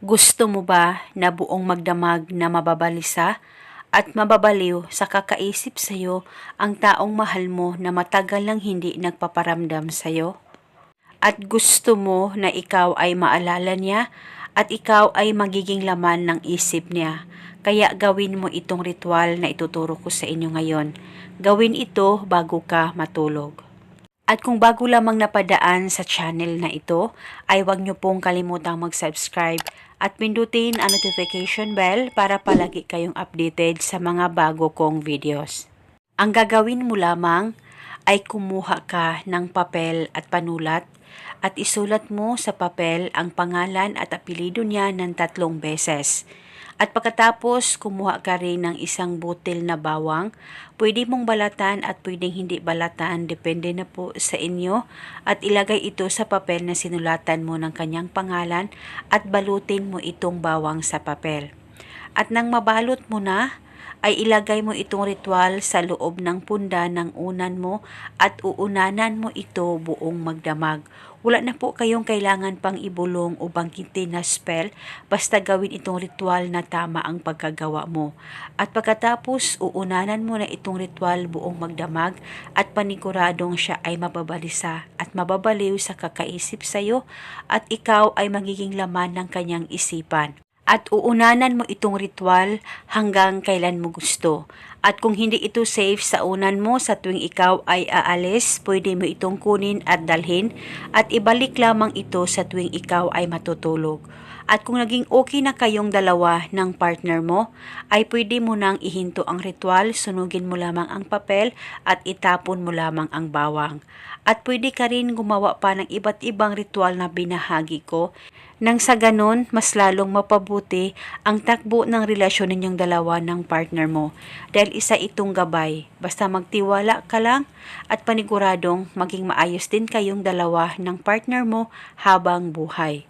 Gusto mo ba na buong magdamag na mababalisa at mababaliw sa kakaisip sa'yo ang taong mahal mo na matagal nang hindi nagpaparamdam sa'yo? At gusto mo na ikaw ay maalala niya at ikaw ay magiging laman ng isip niya. Kaya gawin mo itong ritual na ituturo ko sa inyo ngayon. Gawin ito bago ka matulog. At kung bago lamang napadaan sa channel na ito, ay huwag niyo pong kalimutang mag-subscribe at pindutin ang notification bell para palagi kayong updated sa mga bago kong videos. Ang gagawin mo lamang ay kumuha ka ng papel at panulat at isulat mo sa papel ang pangalan at apelido niya ng tatlong beses. At pagkatapos, kumuha ka rin ng isang butil na bawang. Pwede mong balatan at pwedeng hindi balatan, depende na po sa inyo. At ilagay ito sa papel na sinulatan mo ng kanyang pangalan at balutin mo itong bawang sa papel. At nang mabalot mo na, ay ilagay mo itong ritual sa loob ng punda ng unan mo at uunanan mo ito buong magdamag. Wala na po kayong kailangan pang ibulong o bangkitin na spell, basta gawin itong ritual na tama ang pagkagawa mo. At pagkatapos, uunanan mo na itong ritual buong magdamag at paniguradong siya ay mababalisa at mababaliw sa kakaisip sa'yo at ikaw ay magiging laman ng kanyang isipan at uunanan mo itong ritual hanggang kailan mo gusto. At kung hindi ito safe sa unan mo sa tuwing ikaw ay aalis, pwede mo itong kunin at dalhin at ibalik lamang ito sa tuwing ikaw ay matutulog. At kung naging okay na kayong dalawa ng partner mo, ay pwede mo nang ihinto ang ritual, sunugin mo lamang ang papel at itapon mo lamang ang bawang. At pwede ka rin gumawa pa ng iba't ibang ritual na binahagi ko nang sa ganon, mas lalong mapabuti ang takbo ng relasyon ninyong dalawa ng partner mo dahil isa itong gabay. Basta magtiwala ka lang at paniguradong maging maayos din kayong dalawa ng partner mo habang buhay.